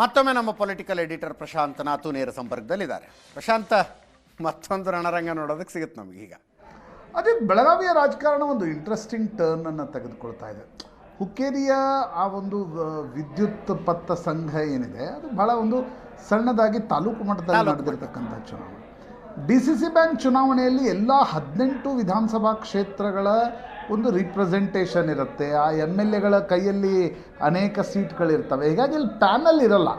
ಮತ್ತೊಮ್ಮೆ ನಮ್ಮ political editor Prashant ನಾತು ನೇರ ಸಂಪರ್ಕದಲ್ಲಿದ್ದಾರೆ. ಪ್ರಶಾಂತ ಮತ್ತೊಂದು ರಣರಂಗ ನೋಡೋದಕ್ಕೆ ಸಿಗುತ್ತೆ ನಮಗೆ ಈಗ. ಅದೇ ಬೆಳಗಾವಿಯ ರಾಜಕಾರಣ ಒಂದು ಇಂಟ್ರೆಸ್ಟಿಂಗ್ ಟರ್ನ್ ಅನ್ನು ತೆಗೆದುಕೊಳ್ತಾ ಇದೆ. ಹುಕ್ಕೇರಿಯ ಆ ಒಂದು ವಿದ್ಯುತ್ ಪತ್ತ ಸಂಘ ಏನಿದೆ ಅದು ಬಹಳ ಒಂದು ಸಣ್ಣದಾಗಿ ತಾಲೂಕು ಮಟ್ಟದಲ್ಲಿ ನಡೆದಿರ್ತಕ್ಕಂಥ ಚುನಾವಣೆ. ಡಿ ಸಿ ಸಿ ಬ್ಯಾಂಕ್ ಚುನಾವಣೆಯಲ್ಲಿ ಎಲ್ಲ ಹದಿನೆಂಟು ವಿಧಾನಸಭಾ ಕ್ಷೇತ್ರಗಳ ಒಂದು ರಿಪ್ರೆಸೆಂಟೇಷನ್ ಇರುತ್ತೆ. ಆ ಎಂ ಎಲ್ ಎಗಳ ಕೈಯಲ್ಲಿ ಅನೇಕ ಸೀಟ್ಗಳಿರ್ತವೆ ಹೀಗಾಗಿ ಇಲ್ಲಿ ಪ್ಯಾನಲ್ ಇರಲ್ಲ.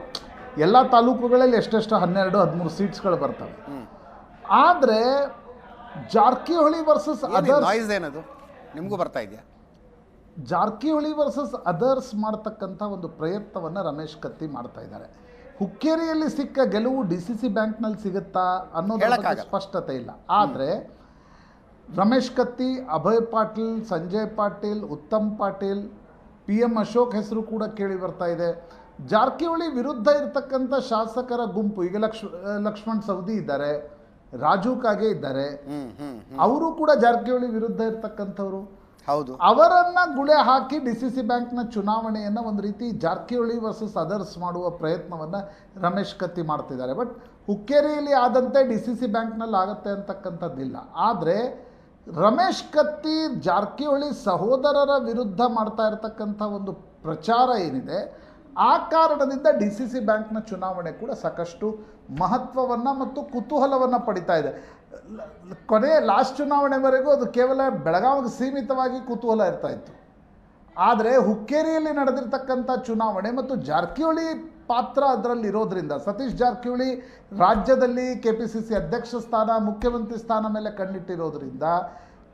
ಎಲ್ಲ ತಾಲೂಕುಗಳಲ್ಲಿ ಎಷ್ಟೆಷ್ಟು ಹನ್ನೆರಡು ಹದಿಮೂರು ಸೀಟ್ಸ್ಗಳು ಬರ್ತವೆ. ಆದರೆ ಜಾರಕಿಹೊಳಿ ವರ್ಸಸ್ ಅದರ್ಸ್ ಏನದು? ನಿಮಗೂ ಬರ್ತಾ ಇದೆಯಾ? ಜಾರಕಿಹೊಳಿ ವರ್ಸಸ್ ಅದರ್ಸ್ ಮಾಡ್ತಕ್ಕಂಥ ಒಂದು ಪ್ರಯತ್ನವನ್ನು ರಮೇಶ್ ಕತ್ತಿ ಮಾಡ್ತಾ ಇದ್ದಾರೆ. ಹುಕ್ಕೇರಿಯಲ್ಲಿ ಸಿಕ್ಕ ಗೆಲುವು ಡಿ ಸಿ ಸಿ ಬ್ಯಾಂಕ್ನಲ್ಲಿ ಸಿಗುತ್ತಾ ಅನ್ನೋದು ಸ್ಪಷ್ಟತೆ ಇಲ್ಲ. ಆದರೆ ರಮೇಶ್ ಕತ್ತಿ ಅಭಯ್ ಪಾಟೀಲ್ ಸಂಜಯ್ ಪಾಟೀಲ್ ಉತ್ತಮ್ ಪಾಟೀಲ್ ಪಿ ಎಂ ಅಶೋಕ್ ಹೆಸರು ಕೂಡ ಕೇಳಿ ಬರ್ತಾ ಇದೆ. ಜಾರಕಿಹೊಳಿ ವಿರುದ್ಧ ಇರತಕ್ಕಂಥ ಶಾಸಕರ ಗುಂಪು ಈಗ ಲಕ್ಷ ಲಕ್ಷ್ಮಣ್ ಸವದಿ ಇದ್ದಾರೆ ರಾಜು ಕಾಗೆ ಇದ್ದಾರೆ. ಅವರು ಕೂಡ ಜಾರಕಿಹೊಳಿ ವಿರುದ್ಧ ಇರತಕ್ಕಂಥವ್ರು. ಹೌದು. ಅವರನ್ನ ಗುಳೆ ಹಾಕಿ ಡಿ ಸಿ ಸಿ ಬ್ಯಾಂಕ್ನ ಚುನಾವಣೆಯನ್ನು ಒಂದು ರೀತಿ ಜಾರಕಿಹೊಳಿ ವರ್ಸಸ್ ಅದರ್ಸ್ ಮಾಡುವ ಪ್ರಯತ್ನವನ್ನು ರಮೇಶ್ ಕತ್ತಿ ಮಾಡ್ತಿದ್ದಾರೆ. ಬಟ್ ಹುಕ್ಕೇರಿಯಲ್ಲಿ ಆದಂತೆ ಡಿ ಸಿ ಸಿ ಬ್ಯಾಂಕ್ನಲ್ಲಿ ಆಗುತ್ತೆ ಅಂತಕ್ಕಂಥದ್ದಿಲ್ಲ. ಆದರೆ ರಮೇಶ್ ಕತ್ತಿ ಜಾರಕಿಹೊಳಿ ಸಹೋದರರ ವಿರುದ್ಧ ಮಾಡ್ತಾ ಇರತಕ್ಕಂಥ ಒಂದು ಪ್ರಚಾರ ಏನಿದೆ, ಆ ಕಾರಣದಿಂದ ಡಿ ಸಿ ಸಿ ಬ್ಯಾಂಕ್ನ ಚುನಾವಣೆ ಕೂಡ ಸಾಕಷ್ಟು ಮಹತ್ವವನ್ನು ಮತ್ತು ಕುತೂಹಲವನ್ನು ಪಡಿತಾ ಇದೆ. ಕೊನೆ ಲಾಸ್ಟ್ ಚುನಾವಣೆವರೆಗೂ ಅದು ಕೇವಲ ಬೆಳಗಾವಿಗೆ ಸೀಮಿತವಾಗಿ ಕುತೂಹಲ ಇರ್ತಾ ಇತ್ತು. ಆದರೆ ಹುಕ್ಕೇರಿಯಲ್ಲಿ ನಡೆದಿರ್ತಕ್ಕಂಥ ಚುನಾವಣೆ ಮತ್ತು ಜಾರಕಿಹೊಳಿ ಪಾತ್ರ ಅದರಲ್ಲಿ ಇರೋದ್ರಿಂದ ಸತೀಶ್ ಜಾರಕಿಹೊಳಿ ರಾಜ್ಯದಲ್ಲಿ ಕೆ ಪಿ ಸಿ ಸಿ ಅಧ್ಯಕ್ಷ ಸ್ಥಾನ, ಮುಖ್ಯಮಂತ್ರಿ ಸ್ಥಾನ ಮೇಲೆ ಕಣ್ಣಿಟ್ಟಿರೋದ್ರಿಂದ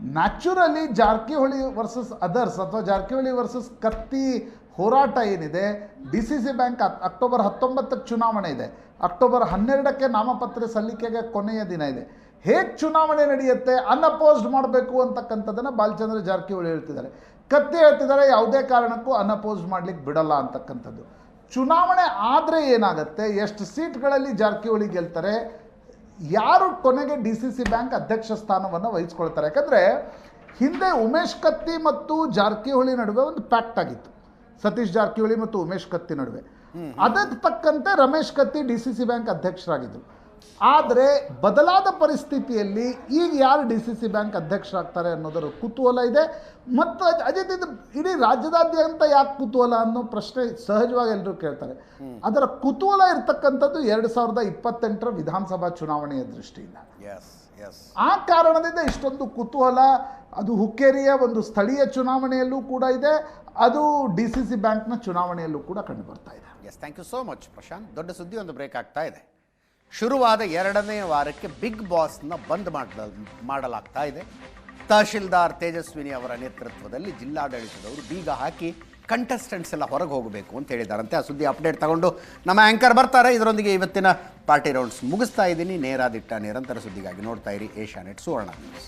ನ್ಯಾಚುರಲಿ ಜಾರಕಿಹೊಳಿ ವರ್ಸಸ್ ಅದರ್ಸ್ ಅಥವಾ ಜಾರಕಿಹೊಳಿ ವರ್ಸಸ್ ಕತ್ತಿ ಹೋರಾಟ ಏನಿದೆ, ಡಿ ಸಿ ಸಿ ಬ್ಯಾಂಕ್ ಅಕ್- ಅಕ್ಟೋಬರ್ ಹತ್ತೊಂಬತ್ತಕ್ಕೆ ಚುನಾವಣೆ ಇದೆ. ಅಕ್ಟೋಬರ್ ಹನ್ನೆರಡಕ್ಕೆ ನಾಮಪತ್ರ ಸಲ್ಲಿಕೆಗೆ ಕೊನೆಯ ದಿನ ಇದೆ. ಹೇಗೆ ಚುನಾವಣೆ ನಡೆಯುತ್ತೆ, ಅನ್ಅಪೋಸ್ಡ್ ಮಾಡಬೇಕು ಅಂತಕ್ಕಂಥದ್ದನ್ನು ಬಾಲಚಂದ್ರ ಜಾರಕಿಹೊಳಿ ಹೇಳ್ತಿದ್ದಾರೆ. ಕತ್ತಿ ಹೇಳ್ತಿದ್ದಾರೆ, ಯಾವುದೇ ಕಾರಣಕ್ಕೂ ಅನ್ಅಪೋಸ್ಡ್ ಮಾಡ್ಲಿಕ್ಕೆ ಬಿಡಲ್ಲ ಅಂತಕ್ಕಂಥದ್ದು. ಚುನಾವಣೆ ಆದರೆ ಏನಾಗುತ್ತೆ? ಎಷ್ಟು ಸೀಟ್ಗಳಲ್ಲಿ ಜಾರಕಿಹೊಳಿ ಗೆಲ್ತಾರೆ? ಯಾರು ಕೊನೆಗೆ ಡಿ ಸಿ ಸಿ ಬ್ಯಾಂಕ್ ಅಧ್ಯಕ್ಷ ಸ್ಥಾನವನ್ನು ವಹಿಸ್ಕೊಳ್ತಾರೆ? ಯಾಕಂದರೆ ಹಿಂದೆ ಉಮೇಶ್ ಕತ್ತಿ ಮತ್ತು ಜಾರಕಿಹೊಳಿ ನಡುವೆ ಒಂದು ಪ್ಯಾಕ್ಟ್ ಆಗಿತ್ತು. ಸತೀಶ್ ಜಾರಕಿಹೊಳಿ ಮತ್ತು ಉಮೇಶ್ ಕತ್ತಿ ನಡುವೆ. ಅದಕ್ಕೆ ತಕ್ಕಂತೆ Ramesh Katti D C C bank ಅಧ್ಯಕ್ಷರಾಗಿದ್ದರು. ಆದರೆ ಬದಲಾದ ಪರಿಸ್ಥಿತಿಯಲ್ಲಿ ಈಗ ಯಾರು ಡಿ ಸಿ ಸಿ ಬ್ಯಾಂಕ್ ಅಧ್ಯಕ್ಷರಾಗ್ತಾರೆ ಅನ್ನೋದರ ಕುತೂಹಲ ಇದೆ. ಮತ್ತು ಅದೇ ಅಜಿತ್ ಇದು ಇಡೀ ರಾಜ್ಯದಾದ್ಯಂತ ಯಾಕೆ ಕುತೂಹಲ ಅನ್ನೋ ಪ್ರಶ್ನೆ ಸಹಜವಾಗಿ ಎಲ್ಲರೂ ಕೇಳ್ತಾರೆ. ಅದರ ಕುತೂಹಲ ಇರತಕ್ಕಂಥದ್ದು ಎರಡು ಸಾವಿರದ ಇಪ್ಪತ್ತೆಂಟರ ವಿಧಾನಸಭಾ ಚುನಾವಣೆಯ ದೃಷ್ಟಿಯಿಂದ. ಆ ಕಾರಣದಿಂದ ಇಷ್ಟೊಂದು ಕುತೂಹಲ ಅದು ಹುಕ್ಕೇರಿಯ ಒಂದು ಸ್ಥಳೀಯ ಚುನಾವಣೆಯಲ್ಲೂ ಕೂಡ ಇದೆ ಅದು ಡಿ ಸಿ ಸಿ ಬ್ಯಾಂಕ್ನ ಚುನಾವಣೆಯಲ್ಲೂ ಕೂಡ ಕಂಡು ಬರ್ತಾ ಇದೆ. Yes thank you so much Prashant ದೊಡ್ಡ ಸುದ್ದಿ ಒಂದು ಬ್ರೇಕ್ ಆಗ್ತಾ ಇದೆ. ಶುರುವಾದ ಎರಡನೇ ವಾರಕ್ಕೆ ಬಿಗ್ ಬಾಸ್ನ ಬಂದ್ ಮಾಡ ಮಾಡಲಾಗ್ತಾ ಇದೆ. ತಹಶೀಲ್ದಾರ್ ತೇಜಸ್ವಿನಿ ಅವರ ನೇತೃತ್ವದಲ್ಲಿ ಜಿಲ್ಲಾಡಳಿತದವರು ಬೀಗ ಹಾಕಿ ಕಂಟೆಸ್ಟೆಂಟ್ಸ್ ಎಲ್ಲ ಹೊರಗೆ ಹೋಗಬೇಕು ಅಂತ ಹೇಳಿದಾರಂತೆ. ಆ ಸುದ್ದಿ ಅಪ್ಡೇಟ್ ತಗೊಂಡು ನಮ್ಮ ಆ್ಯಂಕರ್ ಬರ್ತಾರೆ. ಇದರೊಂದಿಗೆ ಇವತ್ತಿನ ಪಾರ್ಟಿ ರೌಂಡ್ಸ್ ಮುಗಿಸ್ತಾ ಇದ್ದೀನಿ. ನೇರಾದಿಟ್ಟ ನಿರಂತರ ಸುದ್ದಿಗಾಗಿ ನೋಡ್ತಾ ಇರಿ Asianet Suvarna news.